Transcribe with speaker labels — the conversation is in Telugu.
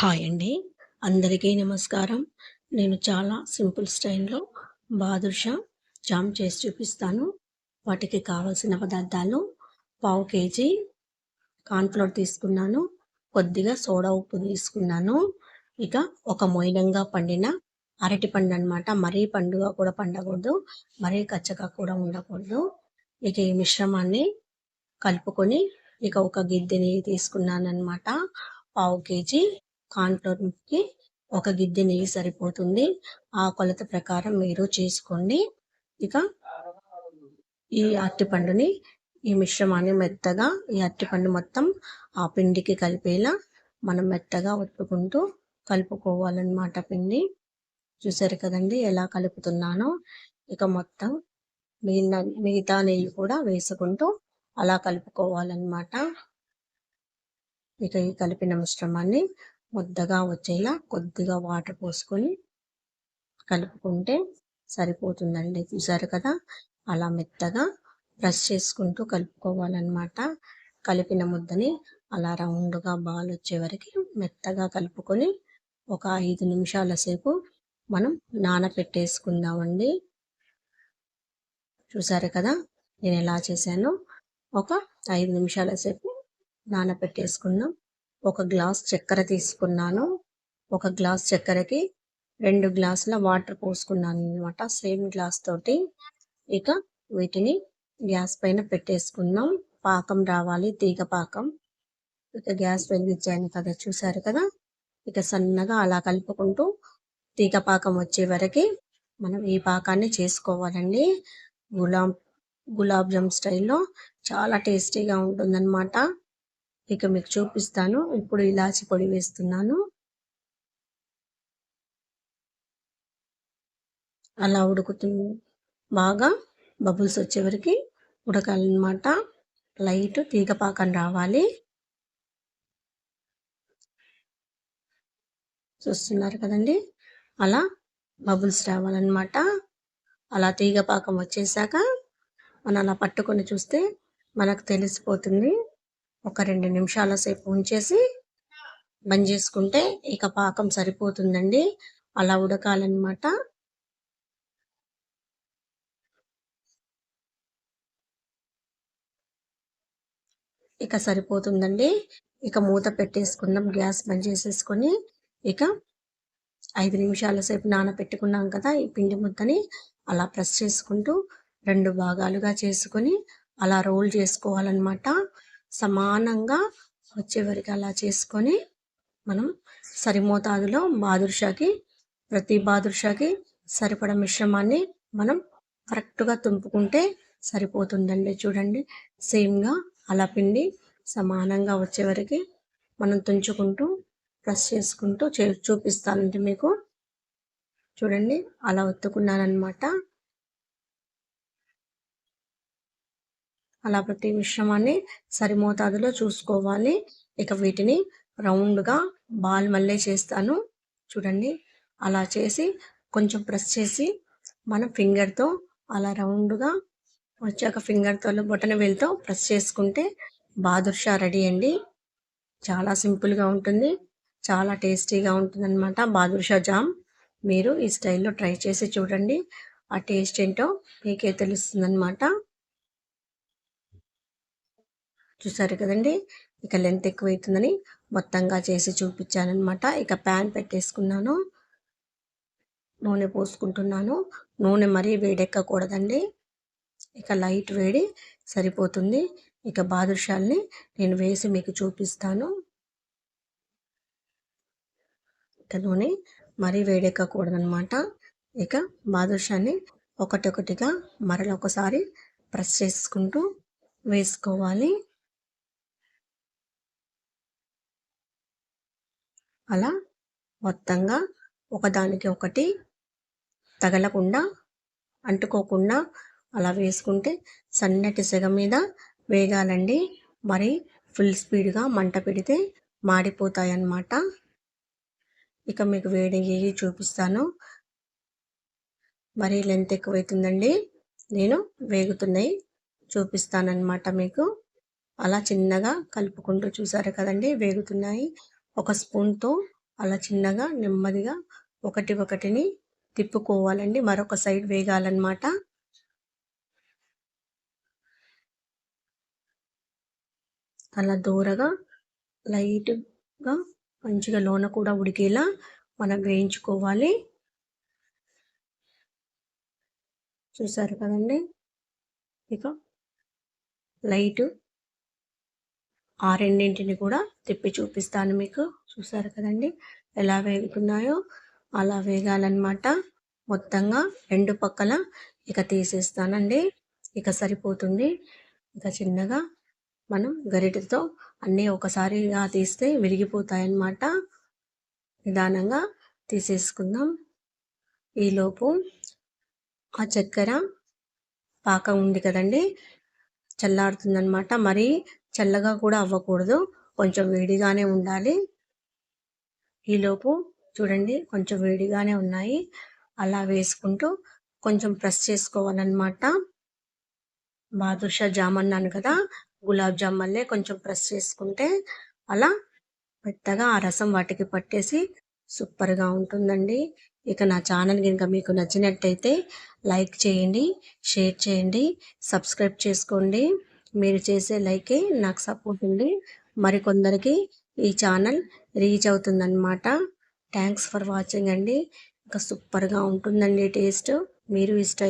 Speaker 1: హాయ్ అండి. అందరికీ నమస్కారం. నేను చాలా సింపుల్ స్టైల్లో బాదుషా జామ్ చేసి చూపిస్తాను. వాటికి కావలసిన పదార్థాలు పావు కేజీ కార్న్ఫ్లోర్ తీసుకున్నాను. కొద్దిగా సోడా ఉప్పు తీసుకున్నాను. ఇక ఒక మొయినంగా పండిన అరటి పండు అనమాట మరీ పండుగ కూడా పండకూడదు. మరీ కచ్చగా కూడా ఉండకూడదు. ఇక ఈ మిశ్రమాన్ని కలుపుకొని ఇక ఒక గిద్దెని తీసుకున్నాను అనమాట పావు కేజీ కార్న్ఫ్లోర్కి ఒక గిద్దె నెయ్యి సరిపోతుంది. ఆ కొలత ప్రకారం మీరు చేసుకోండి. ఇక ఈ అరటిపండుని ఈ మిశ్రమాన్ని మెత్తగా ఈ అరటిపండు మొత్తం ఆ పిండికి కలిపేలా మనం మెత్తగా ఒత్తుకుంటూ కలుపుకోవాలన్నమాట పిండి. చూసారు కదండి ఎలా కలుపుతున్నానో? ఇక మొత్తం మిగిలిన మిగతా నెయ్యి కూడా వేసుకుంటూ అలా కలుపుకోవాలన్నమాట. ఇక ఈ కలిపిన మిశ్రమాన్ని ముద్దగా వచ్చేలా కొద్దిగా వాటర్ పోసుకొని కలుపుకుంటే సరిపోతుందండి. చూసారు కదా? అలా మెత్తగా బ్రష్ చేసుకుంటూ కలుపుకోవాలన్నమాట. కలిపిన ముద్దని అలా రౌండ్గా బాల్ వచ్చే వరకు మెత్తగా కలుపుకొని ఒక ఐదు నిమిషాల సేపు మనం నానపెట్టేసుకుందామండి. చూసారు కదా? నేను ఎలా చేశానో? ఒక ఐదు నిమిషాల సేపు నానపెట్టేసుకుందాం. ఒక గ్లాస్ చక్కెర తీసుకున్నాను. ఒక గ్లాస్ చక్కెరకి రెండు గ్లాసుల వాటర్ పోసుకున్నాను అనమాట సేమ్ గ్లాస్ తోటి ఇక వీటిని గ్యాస్ పైన పెట్టేసుకున్నాం. పాకం రావాలి తీగ పాకం. ఇక గ్యాస్ వెలిగించాను కదా చూసారు కదా? ఇక సన్నగా అలా కలుపుకుంటూ తీగ పాకం వచ్చే వరకు మనం ఈ పాకాన్ని చేసుకోవాలండి. గులాబ్ గులాబ్ జామ్ స్టైల్లో చాలా టేస్టీగా ఉంటుందన్నమాట. ఇక మీకు చూపిస్తాను. ఇప్పుడు ఇలాచి పొడి వేస్తున్నాను. అలా ఉడుకుతుంది బాగా బబుల్స్ వచ్చే వరకు ఉడకాలన్నమాట. లైట్ తీగ పాకం రావాలి. చూస్తున్నారు కదండి? అలా బబుల్స్ రావాలన్నమాట. అలా తీగపాకం వచ్చేసాక మనం అలా పట్టుకొని చూస్తే మనకు తెలిసిపోతుంది. ఒక రెండు నిమిషాల సేపు ఉంచేసి బంద్ చేసుకుంటే ఇక పాకం సరిపోతుందండి. అలా ఉడకాలన్నమాట. ఇక సరిపోతుందండి. ఇక మూత పెట్టేసుకుందాం గ్యాస్ బంద్ చేసేసుకొని ఇక ఐదు నిమిషాల సేపు నానబెట్టుకున్నాం కదా ఈ పిండి ముద్దని. అలా ప్రెస్ చేసుకుంటూ రెండు భాగాలుగా చేసుకొని అలా రోల్ చేసుకోవాలన్నమాట. సమానంగా వచ్చే వరకు అలా చేసుకొని మనం సరి మోతాదులో బాదుర్షాకి ప్రతి బాదుర్షాకి సరిపడ మిశ్రమాన్ని మనం కరెక్ట్గా తుంపుకుంటే సరిపోతుందండి. చూడండి సేమ్గా అలా పిండి సమానంగా వచ్చే వరకు మనం తుంచుకుంటూ ప్రెస్ చేసుకుంటూ చే చూపిస్తానండి మీకు. చూడండి అలా ఒత్తుకున్నానమాట అలా ప్రతి మిశ్రమాన్ని సరి మోతాదులో చూసుకోవాలి. ఇక వీటిని రౌండ్గా బాల్ మళ్ళీ చేస్తాను. చూడండి అలా చేసి కొంచెం ప్రెస్ చేసి మన ఫింగర్తో అలా రౌండ్గా వచ్చాక ఫింగర్తో బొటన వేలుతో ప్రెస్ చేసుకుంటే బాదుర్షా రెడీ అండి. చాలా సింపుల్గా ఉంటుంది. చాలా టేస్టీగా ఉంటుంది అనమాట బాదుర్షా జామ్. మీరు ఈ స్టైల్లో ట్రై చేసి చూడండి. ఆ టేస్ట్ ఏంటో మీకే తెలుస్తుందన్నమాట. చూసారు కదండి? ఇక లెంత్ ఎక్కువ అవుతుందని మొత్తంగా చేసి చూపించానమాట ఇక ప్యాన్ పెట్టేసుకున్నాను. నూనె పోసుకుంటున్నాను. నూనె మరీ వేడెక్కకూడదండి. ఇక లైట్ వేడి సరిపోతుంది. ఇక బాదుషాల్ని నేను వేసి మీకు చూపిస్తాను. ఇక నూనె మరీ వేడెక్కకూడదనమాట ఇక బాదుషాన్ని ఒకటొకటిగా మరలొకసారి ప్రెస్ చేసుకుంటూ వేసుకోవాలి. అలా మొత్తంగా ఒకదానికి ఒకటి తగలకుండా అంటుకోకుండా అలా వేసుకుంటే సన్నటి సెగ మీద వేగాలండి. మరి ఫుల్ స్పీడ్గా మంట పెడితే మాడిపోతాయి అన్నమాట ఇక మీకు వేడి చూపిస్తాను మరీ లెంత్ ఎక్కువైతుందండి. నేను వేగుతున్నాయి చూపిస్తానన్నమాట మీకు. అలా చిన్నగా కలుపుకుంటూ చూసారు కదండి వేగుతున్నాయి. ఒక స్పూన్తో అలా చిన్నగా నెమ్మదిగా ఒకటి ఒకటిని తిప్పుకోవాలండి. మరొక సైడ్ వేగాలన్నమాట. అలా దూరగా లైట్గా మంచిగా లోన కూడా ఉడికేలా మనం వేయించుకోవాలి. చూసారు కదండి? ఇక లైట్ ఆ రెండింటిని కూడా తిప్పి చూపిస్తాను మీకు. చూసారు కదండి? ఎలా వేగుతున్నాయో అలా వేగాలన్నమాట. మొత్తంగా రెండు పక్కల ఇక తీసేస్తానండి. ఇక సరిపోతుంది. ఇక చిన్నగా మనం గరిటెతో అన్నీ ఒకసారిగా తీస్తే విరిగిపోతాయన్నమాట. నిదానంగా తీసేసుకుందాం. ఈలోపు ఆ చక్కెర పాకం ఉంది కదండి? చల్లారుతుందనమాట మరీ చల్లగా కూడా అవ్వకూడదు. కొంచెం వేడిగానే ఉండాలి. ఈలోపు చూడండి కొంచెం వేడిగానే ఉన్నాయి. అలా వేసుకుంటూ కొంచెం ప్రెస్ చేసుకోవాలన్నమాట. బాదుషా జామ్ అన్నాను కదా గులాబ్ జామ్ వల్లే కొంచెం ప్రెస్ చేసుకుంటే అలా మెత్తగా ఆ రసం వాటికి పట్టేసి సూపర్గా ఉంటుందండి. ఇక నా ఛానల్ కనుక మీకు నచ్చినట్టయితే లైక్ చేయండి షేర్ చేయండి సబ్స్క్రైబ్ చేసుకోండి. మీరు చేసే లైకే నాకు సపోర్ట్ ఉంది. మరికొందరికి ఈ ఛానల్ రీచ్ అవుతుందన్నమాట. థ్యాంక్స్ ఫర్ వాచింగ్ అండి. ఇంకా సూపర్గా ఉంటుందండి టేస్ట్. మీరు ఇష్ట